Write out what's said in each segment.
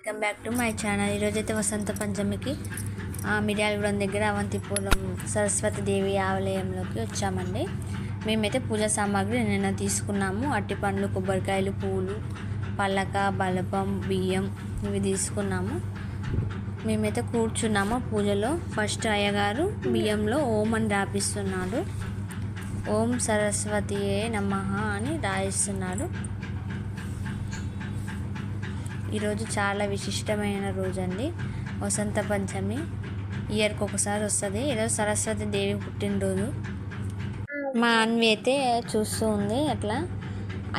Welcome back to my channel. ఈరోజైతే వసంత పంచమికి మిర్యాలగూడెం దగ్గర అవంతిపురం సరస్వతి దేవి ఆలయంలోకి వచ్చామండి. మేమైతే పూజా సామాగ్రి నిన్న తీసుకున్నాము. అట్టి పండ్లు కొబ్బరికాయలు పూలు పల్లక బలపం బియ్యం ఇవి తీసుకున్నాము. మేమైతే కూర్చున్నాము పూజలో. ఫస్ట్ అయ్యగారు బియ్యంలో ఓం అని రాపిస్తున్నాడు. ఓం సరస్వతియే నమ అని రాయిస్తున్నాడు ఈరోజు చాలా విశిష్టమైన రోజు అండి వసంత పంచమి. ఇయర్కి ఒకసారి వస్తుంది. ఈరోజు సరస్వతి దేవి పుట్టినరోజు. మా అన్వి అయితే చూస్తూ ఉంది. అట్లా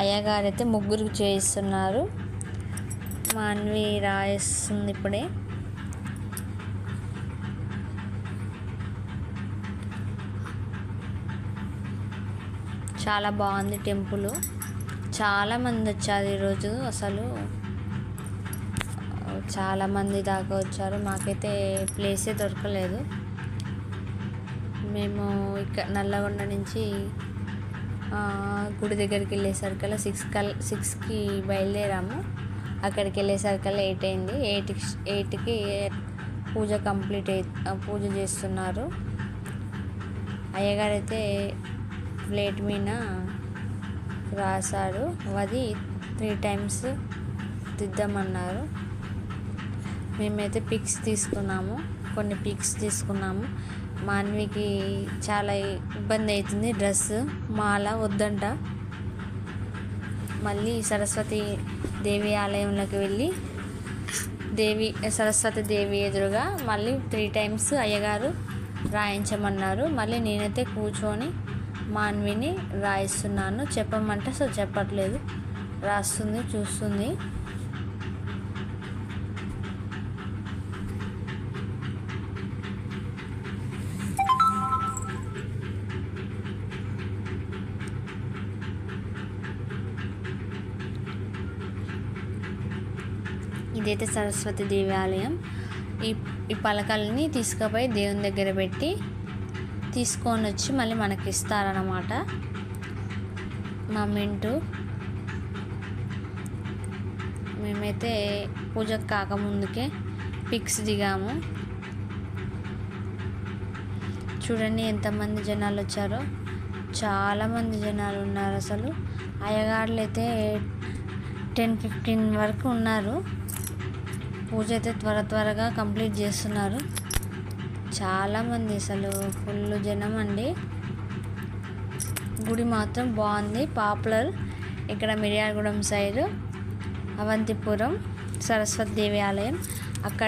అయ్యగారు అయితే ముగ్గురు చేయిస్తున్నారు. మా అన్వి రాయిస్తుంది ఇప్పుడే. చాలా బాగుంది టెంపుల్. చాలామంది వచ్చారు ఈరోజు అసలు. చాలామంది దాకా వచ్చారు. మాకైతే ప్లేసే దొరకలేదు. మేము ఇక్కడ నల్లగొండ నుంచి గుడి దగ్గరికి వెళ్ళేసరికల్లా సిక్స్ కల్ సిక్స్కి బయలుదేరాము. అక్కడికి వెళ్ళేసరికల్లా ఎయిట్ అయింది. ఎయిట్కి ఎయిట్కి పూజ కంప్లీట్ అయి పూజ చేస్తున్నారు. అయ్యగారు అయితే ప్లేట్ మీద రాశాడు అది త్రీ టైమ్స్ దిద్దామన్నారు. మేమైతే పిక్స్ తీసుకున్నాము కొన్ని పిక్స్ తీసుకున్నాము. మాన్వికి చాలా ఇబ్బంది అవుతుంది డ్రెస్ మాల వద్దంట. మళ్ళీ సరస్వతి దేవి ఆలయంలోకి వెళ్ళి దేవి సరస్వతి దేవి ఎదురుగా మళ్ళీ త్రీ టైమ్స్ అయ్యగారు రాయించమన్నారు. మళ్ళీ నేనైతే కూర్చొని మాన్విని రాయిస్తున్నాను. చెప్పమంటే అసలు చెప్పట్లేదు. రాస్తుంది చూస్తుంది. ఇదైతే సరస్వతి దేవాలయం. ఈ ఈ పలకల్ని తీసుకుపోయి దేవుని దగ్గర పెట్టి తీసుకొని వచ్చి మళ్ళీ మనకి ఇస్తారన్నమాట మా మింటూ. మేమైతే పూజకు కాకముందుకే పిక్స్ దిగాము. చూడండి ఎంతమంది జనాలు వచ్చారో చాలామంది జనాలు ఉన్నారు అసలు. అయ్యగారులు అయితే టెన్ ఫిఫ్టీన్ వరకు ఉన్నారు. పూజ అయితే త్వర త్వరగా కంప్లీట్ చేస్తున్నారు. చాలామంది అసలు ఫుల్ జనం అండి. గుడి మాత్రం బాగుంది. పాపులర్. ఇక్కడ మిర్యాలగూడెం సైడ్ అవంతిపురం సరస్వతి దేవి ఆలయం అక్కడ